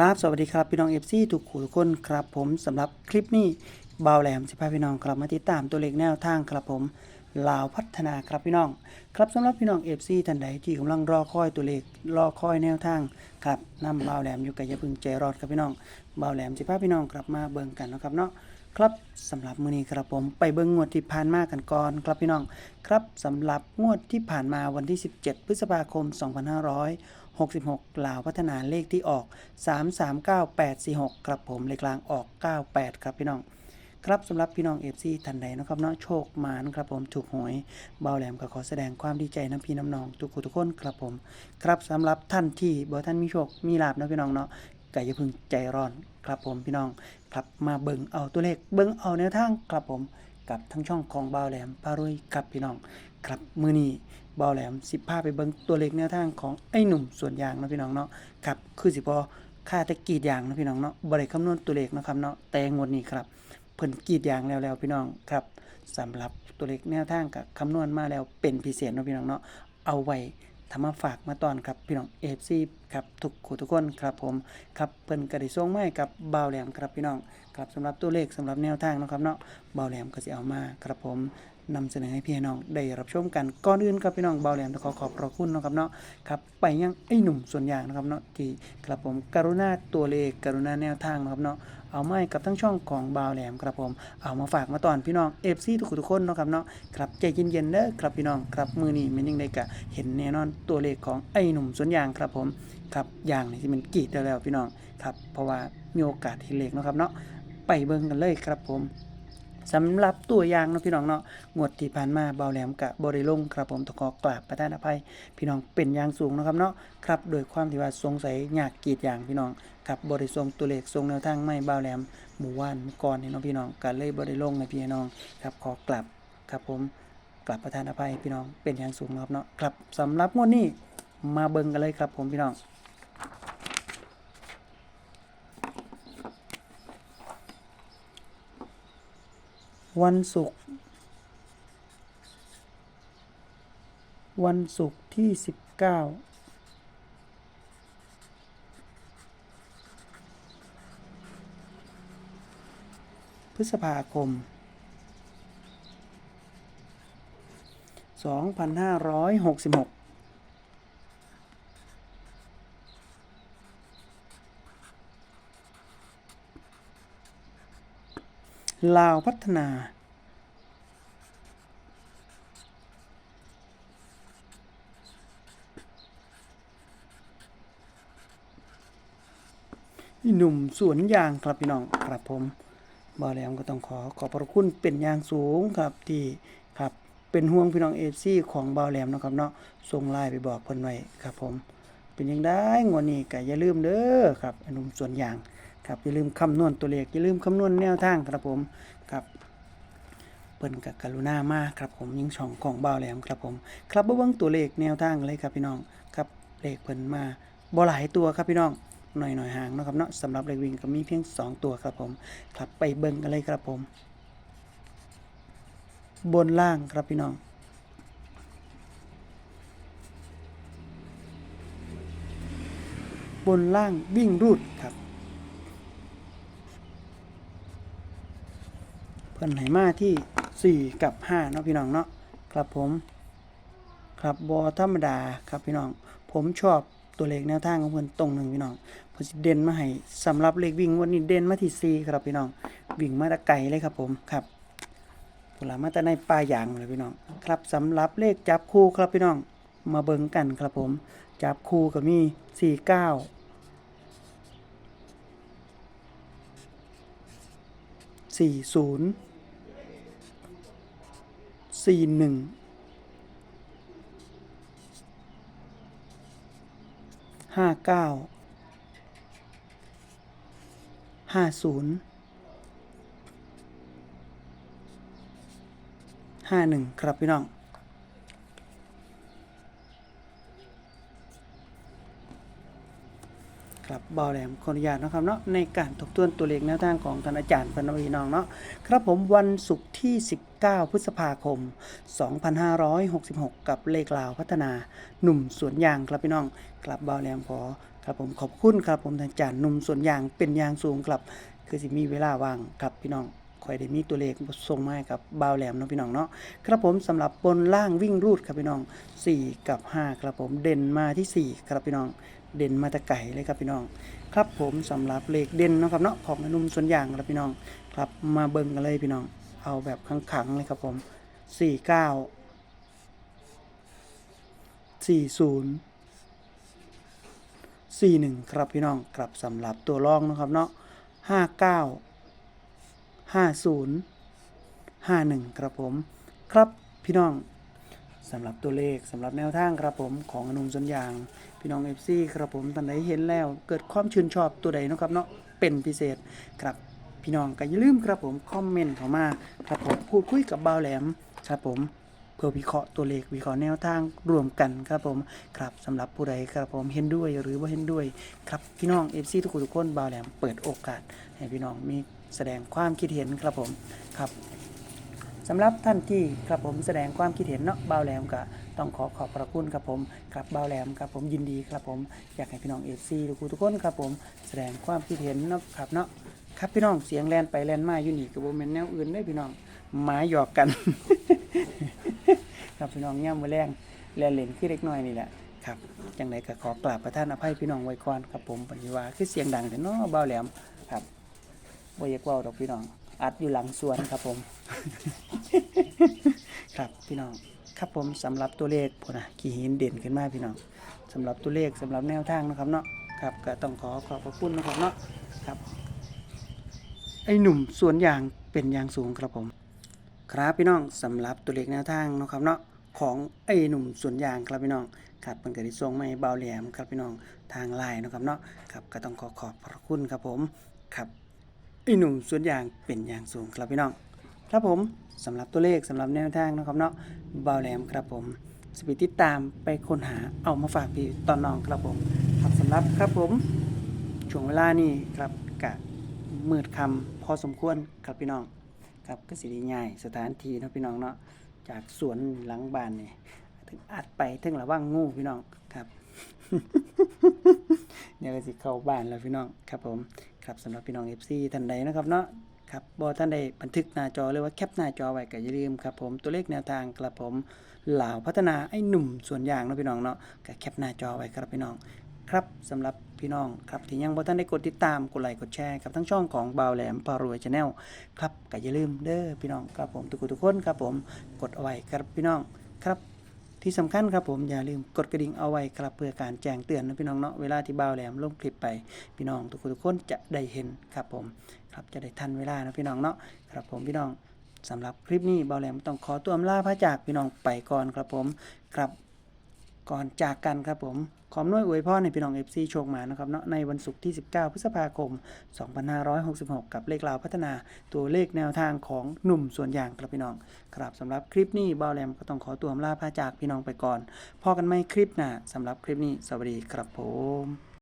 ครับ สวัสดีครับ พี่น้องเอฟซีทุกคู่ทุกคนครับผมสำหรับคลิปนี้บ่าวแหลมสิพาพี่น้องกลับมาติดตามตัวเลขแนวทางครับผมลาวพัฒนาครับพี่น้อง ครับสำหรับพี่น้องเอฟซีท่านใดที่กำลังรอคอยตัวเลขรอคอยแนวทางครับนำบ่าวแหลมอยู่กับยาพึงใจรอดครับพี่น้องบ่าวแหลมสิพาพี่น้องกลับมาเบิ่งกันนะครับเนาะครับสำหรับมื้อนี้ครับผมไปเบิ่งงวดที่ผ่านมากันก่อนครับพี่น้อง ครับสำหรับงวดที่ผ่านมาวันที่ 17 พฤษภาคม 2566 ลาวพัฒนาเลขที่ออก 339846 ครับผมเลขกลางออก 98 ครับพี่น้อง ครับสำหรับพี่น้องเอฟซีท่านใดนะครับเนาะโชคมานครับผมถูกหวยเบาแหลมก็ขอแสดงความดีใจน้ำพี่น้ำน้องทุกคนทุกคนครับผม ครับสำหรับท่านที่บ่ท่านมีโชคมีลาบนะพี่น้องเนาะก็อย่าพึ่งใจร้อนครับผมพี่น้องครับมาเบิ่งเอาตัวเลขเบิ่งเอาแนวทางครับผมกับทั้งช่องของเบาแหลมปารุยครับพี่น้อง ครับมือนี้ เบาแหลมสิพาไปเบิงตัวเลขแนวทางของไอ้หนุ่มส่วนยางนะพี่น้องเนาะครับคือสิพอค่าแตะกีดยางนะพี่น้องเนาะบ่ได้คำนวณตัวเลขนะครับเนาะแต่งวดนี้ครับเพิ่นกีดยางแล้วแล้วพี่น้องครับสำหรับตัวเลขแนวทางกับคำนวณมาแล้วเป็นพิเศษนะพี่น้องเนาะเอาไว้ทำมาฝากมาตอนครับพี่น้อง FC ครับทุกคู่ทุกคนครับผมครับเพิ่นก็ได้ส่งมาให้กับเบาแหลมครับพี่น้องครับสำหรับตัวเลขสำหรับแนวทางนะครับเนาะเบาแหลมก็สิเอามาครับผม นำเสนอให้พี่น้องได้รับชมกันก่อนอื่นครับพี่น้องเบาแหลมขอขอบพระคุณนะครับเนาะครับไปยังไอ้หนุ่มส่วนอย่างนะครับเนาะที่ครับผมกรุณาตัวเลขกรุณาแนวทางนะครับเนาะเอามาให้กับทั้งช่องของบาวแหลมครับผมเอามาฝากมาตอนพี่น้องเอฟซีทุกคนทุกคนนะครับเนาะครับใจเย็นๆเด้อครับพี่น้องครับมือนี้มันยังได้กะเห็นแน่นอนตัวเลขของไอ้หนุ่มส่วนอย่างครับผมครับอย่างนี่ที่มันกรีดแล้วพี่น้องครับเพราะว่ามีโอกาสเห็นเลขนะครับเนาะไปเบิ่งกันเลยครับผม สำหรับตัวอย่างเนาะพี่น้องเนาะงวดที่ผ่านมาเบาแหลมกะบริลงครับผมต้องขอกราบประทานอภัย พี่น้องเป็นอย่างสูงนะครับเนาะครับโดยความที่ว่าสงสัยยากกีดอย่างพี่น้องครับบริทรงตัวเลขทรงแนวทางไม่เบาแหลมหมู่ว่านก่อนนี่เนาะพี่น้องก็เลยบริลงในพี่น้องครับขอกลับครับผมกลับประทานอภัยพี่น้องเป็นอย่างสูงนะครับเนาะครับสำหรับงวดนี้มาเบิ่งกันเลยครับผมพี่น้อง วันศุกร์วันศุกร์ที่สิบเก้าพฤษภาคม 2566 ลาวพัฒนา หนุ่มสวนยางครับพี่น้องครับผมบ่าแหลมก็ต้องขอขอบพระคุณเป็นอย่างสูงครับที่ครับเป็นห่วงพี่น้องเอซี่ของบ่าแหลมนะครับเนาะส่งไลน์ไปบอกเพิ่นไว้ครับผมเป็นยังได้งวดนี้ก็อย่าลืมเด้อครับหนุ่มสวนยาง ครับอย่าลืมคำนวณตัวเลขอย่าลืมคำนวณแนวทางครับผมครับเปิ้นกับกรุณามากครับผมยิงช่องของเบาแหลมครับผม ครับเบิ่งตัวเลขแนวทางเลยครับพี่น้องครับเลขเพิ่นมาบ่หลายตัวครับพี่น้องหน่อยหน่อยห่างนะครับเนาะสำหรับเลขวิ่งก็มีเพียง 2 ตัวครับผมครับไปเบิ่งกันเลยครับผม บนล่างครับพี่น้องบนล่างวิ่งรูดครับ เพิ่นให้มาที่ 4 กับ5เนาะพี่น้องเนาะครับผม ครับบอธรรมดาครับพี่น้อง ผมชอบตัวเลขแนวทางของเพิ่นตรงหนึ่งพี่น้องเพิ่นสิเด่นมาให้สำหรับเลขวิ่งวันนี้เด่นมาที่4ครับพี่น้องวิ่งมาตะไกลเลยครับผมครับผลมาแต่ในป่ายางเลยพี่น้อง ครับสำหรับเลขจับคู่ครับพี่น้องมาเบิ่งกันครับผม จับคู่ก็มี49สี่ศูนย์ สี่หนึ่งห้าเก้าห้าศูนย์ห้าหนึ่งครับพี่น้องครับบอแหลมขออนุญาตนะครับเนาะในการทบทวนตัวเลขแนวทางของท่านอาจารย์พนวีน้องเนาะครับผมวันศุกร์ที่ 9 พฤษภาคม 2566 กับเลขลาวพัฒนาหนุ่มสวนยางครับพี่น้องครับบอแหลมขอครับผมขอบคุณครับผมทางจานหนุ่มสวนยางเป็นยางสูงครับ คือสิมีเวลาว่างครับพี่น้องคอยได้มีตัวเลขส่งมาให้กับบ่าวแหลมเนาะพี่น้องเนาะครับผมสำหรับบนล่างวิ่งรูดครับพี่น้อง 4 กับ 5 ครับผมเด่นมาที่ 4 ครับพี่น้อง เด่นมาตะไก่เลยครับพี่น้อง ครับผมสำหรับเลขเด่นนะครับเนาะของอนุ่มส่วนยางครับพี่น้อง ครับมาเบิ่งกันเลยพี่น้อง เอาแบบขังๆเลยครับผม49 40 41ครับพี่น้องครับสำหรับตัวรองนะครับเนาะ59 50 51ครับผม ครับพี่น้องสำหรับตัวเลขสำหรับแนวทางครับผมของอนุมสัญญางพี่น้อง FC ครับผมท่านใดเห็นแล้วเกิดความชื่นชอบตัวใดนะครับเนาะเป็นพิเศษครับ พี่น้องก็อย่าลืมครับผมคอมเมนต์เข้ามาครับผมพูดคุยกับบ่าวแหลมครับผมเพื่อวิเคราะห์ตัวเลขวิเคราะห์แนวทางรวมกันครับผมครับสำหรับผู้ใดครับผมเห็นด้วยหรือว่าเห็นด้วย ครับพี่น้องเอฟซีทุกคนทุกคนบ่าวแหลมเปิดโอกาส ให้พี่น้องมีแสดงความคิดเห็นครับผมครับสำหรับท่านที่ครับผมแสดงความคิดเห็นเนาะบ่าวแหลมก็ต้องขอขอบพระคุณครับผมครับบ่าวแหลมครับผมยินดีครับผมอยากให้พี่น้องเอฟซีทุกคนทุกคนครับผมแสดงความคิดเห็นเนาะครับเนาะ ครับพี่น้องเสียงแลนไปแลนมาอยู่นี่กับโบแมนแนวอื่นได้พี่น้องหมาหยอกกัน ครับพี่น้องย่ำมือแรงแลนเล่นขึ้นเล็กน้อยนี่แหละครับจังไดก็ขอกราบประท่านอภัยพี่น้องไว้ก่อนครับผมปฏิวาคือเสียงดังแต่เนาะเบาแหลมครับบ่อยากว้าดอกพี่น้อง อัดอยู่หลังสวนครับผม ครับพี่น้องครับผมสำหรับตัวเลขพนะขี่หินเด่นขึ้นมาพี่น้องสำหรับตัวเลขสำหรับแนวทางนะครับเนาะครับก็ต้องขอขอบพระคุณนะครับเนาะครับ ไอ้หนุ่มสวนยางเป็นยางสูงครับผม ครับพี่น้องสำหรับตัวเลขแนวทางเนาะครับเนาะของไอ้หนุ่มสวนยางครับพี่น้องครับเพิ่นก็ได้ส่งมาให้เบาแหลมครับพี่น้องทางไลน์นะครับเนาะครับก็ต้องขอขอบพระคุณครับผมครับไอ้หนุ่มสวนยางเป็นยางสูงครับพี่น้องครับผมสำหรับตัวเลขสำหรับแนวทางนะครับเนาะเบาแหลมครับผมสปีติดตามไปค้นหาเอามาฝากพี่ตอนน้องครับผมครับสำหรับครับผมช่วงเวลานี้ครับ มืดคำพอสมควรครับพี่น้องครับก็สิได้ง่ายสถานที่นะพี่น้องเนาะจากสวนหลังบ้านนี่ถึงอัดไปถึงระว่างงูพี่น้องครับเดี๋ยก็สิเข้าบ้านแล้วพี่น้องครับผมครับสำหรับพี่น้อง FC ท่านใดนะครับเนาะครับบ่ท่านใดบันทึกหน้าจอหรือว่าแคปหน้าจอไว้ก็อย่าลืมครับผมตัวเลขแนวทางครับผมเหล่าพัฒนาไอ้หนุ่มส่วนอย่างนะพี่น้องเนาะก็แคปหน้าจอไว้ครับพี่น้อง ครับสำหรับพี่น้องครับที่ยังบ่ท่านได้กดติดตามกดไลค์กดแชร์ครับทั้งช่องของบ่าวแหลมพารวยชาแนลครับก็อย่าลืมเด้อพี่น้องครับผมทุกคนทุกคนครับผมกดเอาไว้ครับพี่น้องครับที่สำคัญครับผมอย่าลืมกดกระดิ่งเอาไว้ครับเพื่อการแจ้งเตือนนะพี่น้องเนาะเวลาที่บ่าวแหลมลงคลิปไป พี่น้องทุกคนทุกคนจะได้เห็นครับผมครับจะได้ทันเวลานะพี่น้องเนาะครับผมพี่น้องสำหรับคลิปนี้บ่าวแหลมต้องขอตัวลาพระจากพี่น้องไปก่อนครับผมครับ ก่อนจากกันครับผม ขอมน้วยอวยพ่อในพี่น้อง FC โชคมานะครับเนาะในวันศุกร์ที่ 19 พฤษภาคม 2566 กับเลขลาวพัฒนาตัวเลขแนวทางของหนุ่มส่วนอย่างครับพี่น้อง ครับสำหรับคลิปนี้บาวแรมก็ต้องขอตัวลาพาจากพี่น้องไปก่อนพอกันไหมคลิปหน้าสำหรับคลิปนี้สวัสดีครับผม